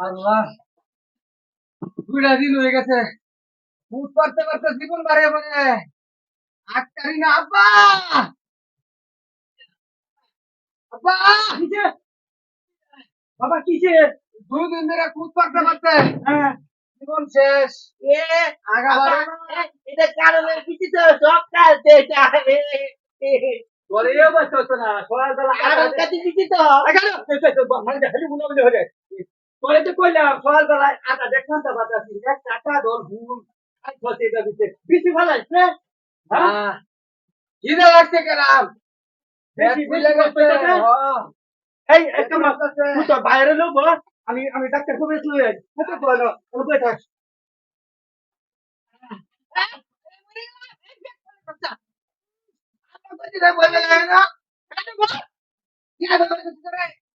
আল্লাহ। দুইটা দিন হয়ে গেছে। ভূত পারতে পারতে জীবন বাড়ে পড়ে আটকারি না আব্বা! আব্বা কিসে বাবা কিসে দুদিন ধরে ভূত পারতে পারতে। হ্যাঁ। জীবন শেষ। এ আগাবার এটা কারণের কিছু তো সব কালতে এটা। তোরে বসে না। সকালবেলা কারণ কাটি কিছু তো মানে খালি মনে হলে তোরে তো কইলাম সকালবেলায় আটা দেখলাম তো বাতাসি এক টাকা দল ভুল ফসে যাবে কিছু ভালো আছে হ্যাঁ খিদে লাগছে কেরাম বেশি বেশি হ্যাঁ। এই একটা তুই তো বাইরে লোক আমি আমি ডাক্তার কবে শুয়ে হাতে বলো থাক দেখ দেখ দেখ দেখ আই কাই ভাই ঢুকে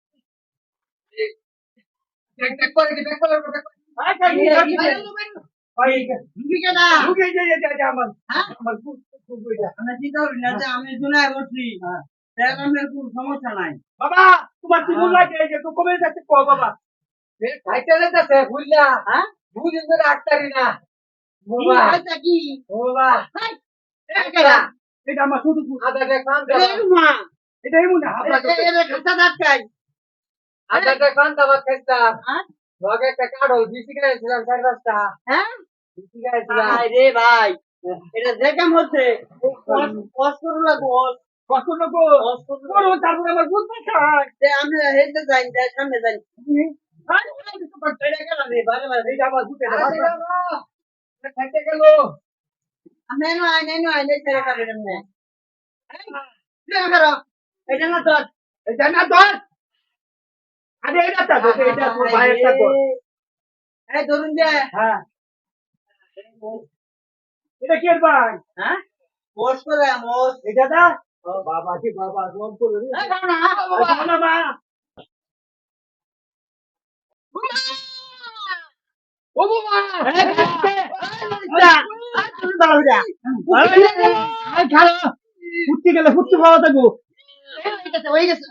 সমস্যা নাই। বাবা তোমার কি মন লাগে যে তুই কবে যাচ্ছে কো বাবা। খাইতে যেতেছে বুঝলা হ্যাঁ? না। কি বাবা। কি? বাবা। এটা এটা আমার শুধু আদা দেখ কান এই মা এটাই মনে আপনার এটা খাতা দাঁতকাই দেখ কান দাবা খাইতাম হ্যাঁ? লগে একটা কাড়ো বিসি খাইছিলাম চার পাঁচটা। হ্যাঁ? বিসি খাইছিলাম রে ভাই এটা দেখাম হচ্ছে কষ্ট করে লাগবো কষ্ট লোক কষ্ট তারপরে আমার বুঝ পাঠায় যে আমি হেঁটে যাই যাই সামনে যাই। তোমার এটা না তোর এটা না ধর। আরে এটা তো ধরুন যে হ্যাঁ। এটা কি এর ভাই? হ্যাঁ? মোস করে মোস এটা দা? বাবা কি বাবা করে না বাবা। ও বাবা। ফুটতে গেলে ফুটতে পাওয়া থাকব হয়ে গেছে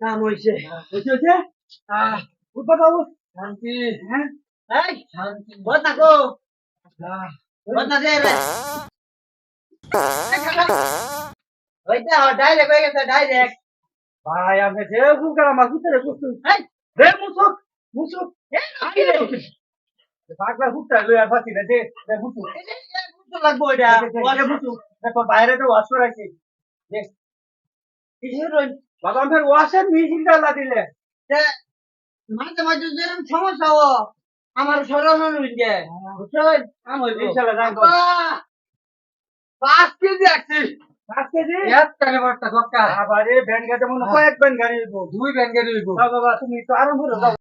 কাম হয়েছে হচ্ছে আহ, ফুটপা পাবো শান্তি। হ্যাঁ? এই শান্তি। বল না গো। বল না রে ওইটা ডাইরেক্ট হয়ে গেছে ডাইরেক্ট ভাই আমি যে বুকার আমার ফুটতে কুস্তু এই। রে মুসুক মুসুক। পাগলা ফুটতে লই আর ফাটি দে দে মুসুক লাগবো এটা মুসুক বাইরে তো ওয়াশ করাইছি। আমার ওয়াশের মেশিনটা লাগিলে মাঝে মাঝে যেরকম সমস্যা ও আমার সরল হইছে বুঝছেন? আমার ইনশাআল্লাহ যাই পাঁচ কেজি পাঁচ কেজি? এক টাকা বড়টা দরকার আবার এই ব্যান গাড়ি মনে কয়েক ব্যান গাড়ি দুই ব্যাংকের বাবা তুমি তো আরও